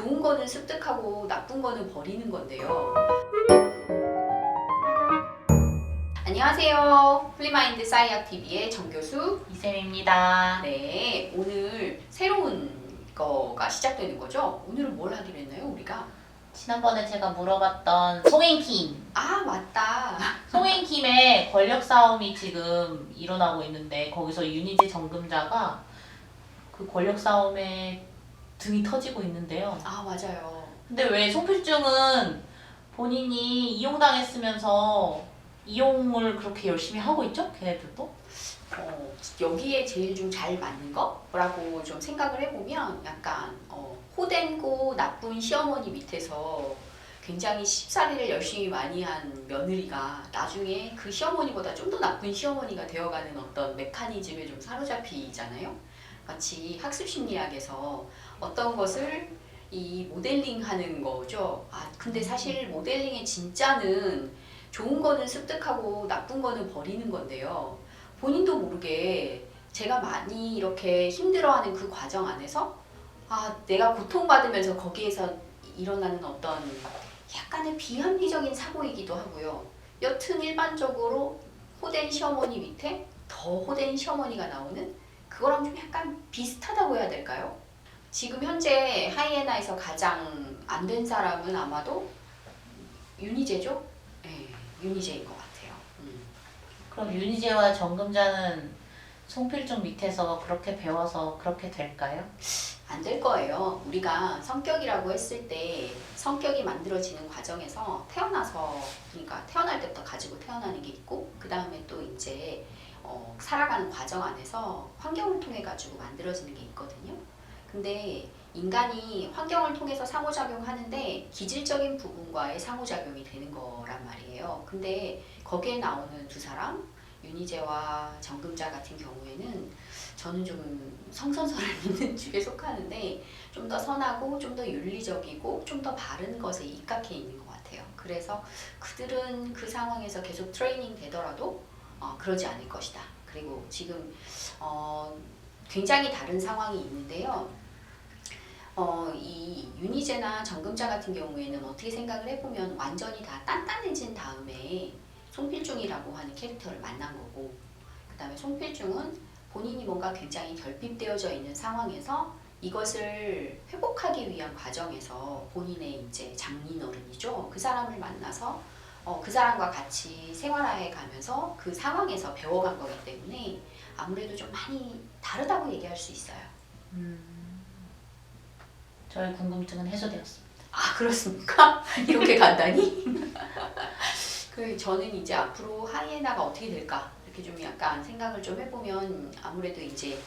좋은 거는 습득하고 나쁜 거는 버리는 건데요. 안녕하세요. 플리마인드 사이아 TV의 정 교수. 이쌤입니다. 네, 오늘 새로운 거가 시작되는 거죠? 오늘은 뭘 하기로 했나요, 우리가? 지난번에 제가 물어봤던 송행킴. 아, 맞다. 송행킴의 권력 싸움이 지금 일어나고 있는데 거기서 윤희재 정금자가 그 권력 싸움에 등이 터지고 있는데요. 아, 맞아요. 근데 왜 송필중은 본인이 이용당했으면서 이용을 그렇게 열심히 하고 있죠? 걔네들도? 어, 여기에 제일 좀 잘 맞는 거라고 좀 생각을 해보면 약간 어, 호den고 나쁜 시어머니 밑에서 굉장히 십살이를 열심히 많이 한 며느리가 나중에 그 시어머니보다 좀 더 나쁜 시어머니가 되어가는 어떤 메커니즘에 좀 사로잡히잖아요. 마치 학습 심리학에서 어떤 것을 이 모델링 하는 거죠. 아, 근데 사실 모델링의 진짜는 좋은 거는 습득하고 나쁜 거는 버리는 건데요. 본인도 모르게 제가 많이 이렇게 힘들어하는 그 과정 안에서 아 내가 고통받으면서 거기에서 일어나는 어떤 약간의 비합리적인 사고이기도 하고요. 여튼 일반적으로 호된 시어머니 밑에 더 호된 시어머니가 나오는 그거랑 좀 약간 비슷하다고 해야 될까요? 지금 현재 하이에나에서 가장 안 된 사람은 아마도 윤희재죠? 네, 윤희재인 것 같아요. 음. 그럼 윤희재와 정금자는 송필중 밑에서 그렇게 배워서 그렇게 될까요? 안 될 거예요. 우리가 성격이라고 했을 때 성격이 만들어지는 과정에서 태어나서 그러니까 태어날 때부터 가지고 태어나는 게 있고 그 다음에 또 이제 어, 살아가는 과정 안에서 환경을 통해 가지고 만들어지는 게 있거든요. 근데 인간이 환경을 통해서 상호작용하는데 기질적인 부분과의 상호작용이 되는 거란 말이에요. 근데 거기에 나오는 두 사람 윤희재와 정금자 같은 경우에는 저는 좀 성선설을 믿는 축에 속하는데 좀 더 선하고 좀 더 윤리적이고 좀 더 바른 것에 입각해 있는 것 같아요. 그래서 그들은 그 상황에서 계속 트레이닝 되더라도 어, 그러지 않을 것이다. 그리고 지금 어, 굉장히 다른 상황이 있는데요. 어, 이 윤희재나 정금자 같은 경우에는 어떻게 생각을 해보면 완전히 다 단단해진 다음에 송필중이라고 하는 캐릭터를 만난 거고 그 다음에 송필중은 본인이 뭔가 굉장히 결핍되어져 있는 상황에서 이것을 회복하기 위한 과정에서 본인의 이제 장인어른이죠. 그 사람을 만나서 어, 그 사람과 같이 생활해 가면서 그 상황에서 배워간 거기 때문에 아무래도 좀 많이 다르다고 얘기할 수 있어요. 저의 궁금증은 해소되었습니다. 아 그렇습니까? 이렇게 간단히? 그 저는 이제 앞으로 하이에나가 어떻게 될까 이렇게 좀 약간 생각을 좀 해보면 아무래도 이제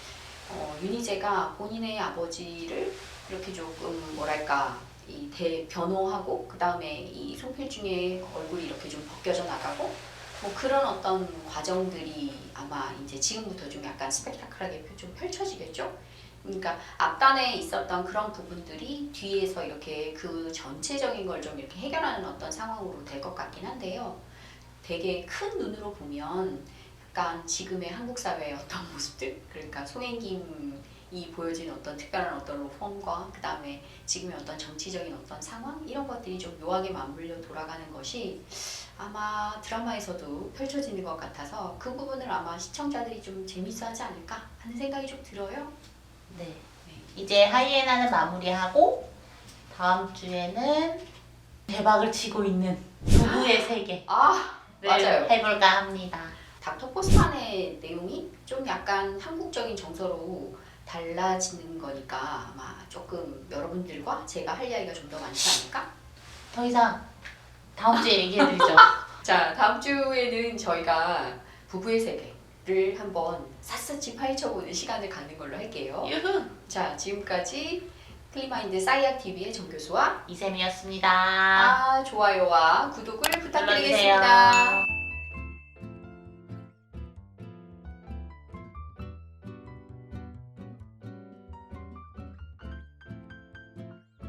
어, 윤희재가 본인의 아버지를 이렇게 조금 뭐랄까 이 대 변호하고 그 다음에 이 송필중의 얼굴이 이렇게 좀 벗겨져 나가고 뭐 그런 어떤 과정들이 아마 이제 지금부터 좀 약간 스펙타클하게 펼- 좀 펼쳐지겠죠. 그러니까 앞단에 있었던 그런 부분들이 뒤에서 이렇게 그 전체적인 걸 좀 이렇게 해결하는 어떤 상황으로 될 것 같긴 한데요. 되게 큰 눈으로 보면 약간 지금의 한국 사회의 어떤 모습들, 그러니까 송행김 이 보여진 어떤 특별한 어떤 로펌과 그 다음에 지금의 어떤 정치적인 어떤 상황 이런 것들이 좀 묘하게 맞물려 돌아가는 것이 아마 드라마에서도 펼쳐지는 것 같아서 그 부분을 아마 시청자들이 좀 재밌어하지 않을까 하는 생각이 좀 들어요. 네. 이제 하이에나는 마무리하고 다음 주에는 대박을 치고 있는 부부의 세계를 아 맞아요. 해볼까 합니다. 닥터 포스만의 내용이 좀 약간 한국적인 정서로 달라지는 거니까 아마 조금 여러분들과 제가 할 이야기가 좀 더 많지 않을까? 더 이상 다음 주에 얘기해드리죠. 자 다음 주에는 저희가 부부의 세계를 한번 샅샅이 파헤쳐보는 시간을 갖는 걸로 할게요. 유후! 자 지금까지 클리마인드 사이아 TV의 정 교수와 이쌤이었습니다. 아 좋아요와 구독을 부탁드리겠습니다. 눌러주세요.